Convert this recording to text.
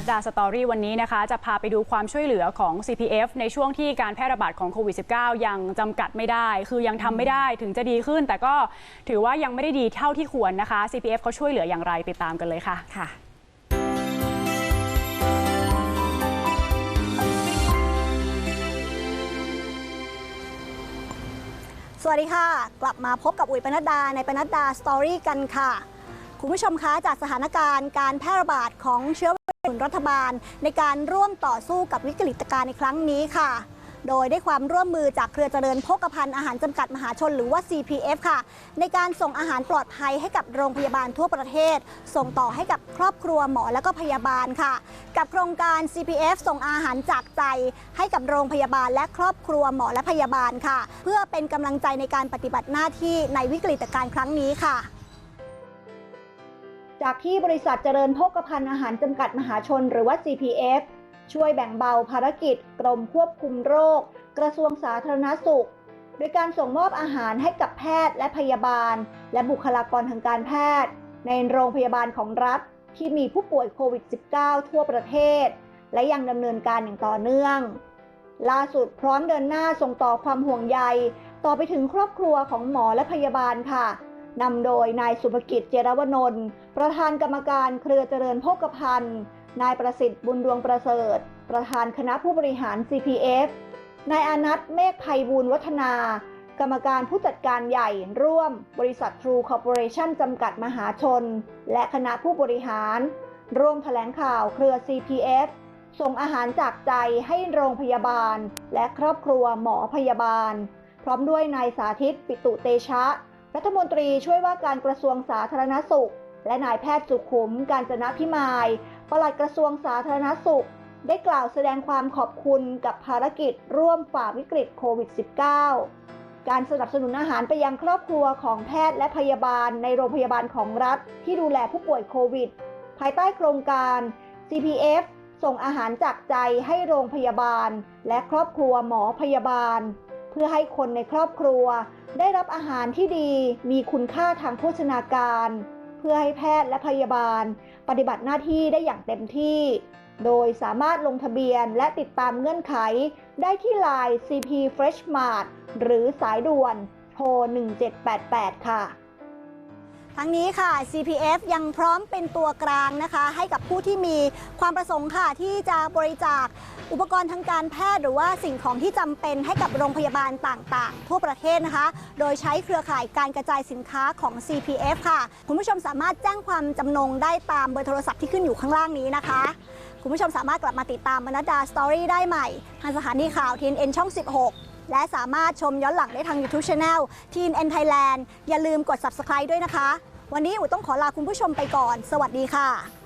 นัดดาสตอรี่วันนี้นะคะ จะพาไปดูความช่วยเหลือของ CPF ในช่วงที่การแพร่ระบาดของโควิด -19 ยังจำกัดไม่ได้ คือยังทำไม่ได้ถึงจะดีขึ้น แต่ก็ถือว่ายังไม่ได้ดีเท่าที่ควรนะคะ CPF เขาช่วยเหลืออย่างไรติดตามกันเลยค่ะค่ะสวัสดีค่ะ กลับมาพบกับอุ๋ยปนัดดาในปนัดดาสตอรี่กันค่ะ คุณผู้ชมคะจากสถานการณ์การแพร่ระบาดของเชื้อ ไวรัสรัฐบาลในการร่วมต่อสู้กับวิกฤตการณ์ในครั้งนี้ค่ะ โดยได้ความร่วมมือจากเครือเจริญโภคภัณฑ์อาหารจำกัดมหาชนหรือว่า CPF ค่ะ ในการส่งอาหารปลอดภัยให้กับโรงพยาบาลทั่วประเทศ ส่งต่อให้กับครอบครัวหมอและก็พยาบาลค่ะ กับโครงการ CPF ส่งอาหารจากใจ ให้กับโรงพยาบาลและครอบครัวหมอและพยาบาลค่ะ เพื่อเป็นกำลังใจในการปฏิบัติหน้าที่ในวิกฤตการณ์ครั้งนี้ค่ะ จากที่บริษัทเจริญโภคภัณฑ์อาหารจำกัดมหาชนหรือว่า CPF ช่วยแบ่งเบาภารกิจกรมควบคุมโรค กระทรวงสาธารณสุข โดยการส่งมอบอาหารให้กับแพทย์และพยาบาล และบุคลากรทางการแพทย์ ในโรงพยาบาลของรัฐ ที่มีผู้ป่วยโควิด -19 ทั่วประเทศ และยังดำเนินการอย่างต่อเนื่อง ล่าสุดพร้อมเดินหน้าส่งต่อความห่วงใย ต่อไปถึงครอบครัวของหมอและพยาบาลค่ะ นำโดยนายสุภกิจเจรวนนท์ประธานกรรมการเครือเจริญโภคภัณฑ์ นายประสิทธิ์บุญดวงประเสริฐ ประธานคณะผู้บริหาร CPF นายอานัทเมฆไพบูลวัฒนา กรรมการผู้จัดการใหญ่ร่วม บริษัท True Corporation จำกัดมหาชน และคณะผู้บริหาร ร่วมแถลงข่าวเครือ CPF ส่งอาหารจากใจให้โรงพยาบาล และครอบครัวหมอพยาบาล พร้อมด้วยนายสาธิตปิตุเตชะ รัฐมนตรีช่วยว่าการกระทรวงสาธารณสุข และนายแพทย์สุขุม การจนะพิมายปลัดกระทรวงสาธารณสุข ได้กล่าวแสดงความขอบคุณกับภารกิจร่วมฝ่าวิกฤตโควิด -19 การสนับสนุนอาหารไปยังครอบครัวของแพทย์และพยาบาลในโรงพยาบาลของรัฐ ที่ดูแลผู้ป่วยโควิด ภายใต้โครงการ CPF ส่งอาหารจากใจให้โรงพยาบาล และครอบครัวหมอพยาบาล เพื่อให้คนในครอบครัว ได้รับอาหารที่ดีมีคุณค่าทางโภชนาการ เพื่อให้แพทย์และพยาบาล ปฏิบัติหน้าที่ได้อย่างเต็มที่ โดยสามารถลงทะเบียนและติดตามเงื่อนไข ได้ที่ Line CP Fresh Mart หรือสายด่วนโทร 1788 ค่ะทั้งนี้ค่ะ CPF ยังพร้อมเป็นตัวกลางนะคะ ให้กับผู้ที่มีความประสงค์ค่ะที่จะบริจาค อุปกรณ์ทางการแพทย์หรือว่าสิ่งของที่จำเป็นให้กับโรงพยาบาลต่างๆ ทั่วประเทศนะคะ โดยใช้เครือข่ายการกระจายสินค้าของ CPF ค่ะ คุณผู้ชมสามารถแจ้งความจำนงได้ตามเบอร์โทรศัพท์ที่ขึ้นอยู่ข้างล่างนี้นะคะ คุณผู้ชมสามารถกลับมาติดตามบรรดาสตอรี่ได้ใหม่ทางสถานีข่าว TNN ช่อง 16และสามารถชมย้อนหลังได้ทาง YouTube Channel TNN Thailand อย่าลืมกด Subscribe ด้วยนะคะ วันนี้อุ๋ต้องขอลาคุณผู้ชมไปก่อน สวัสดีค่ะ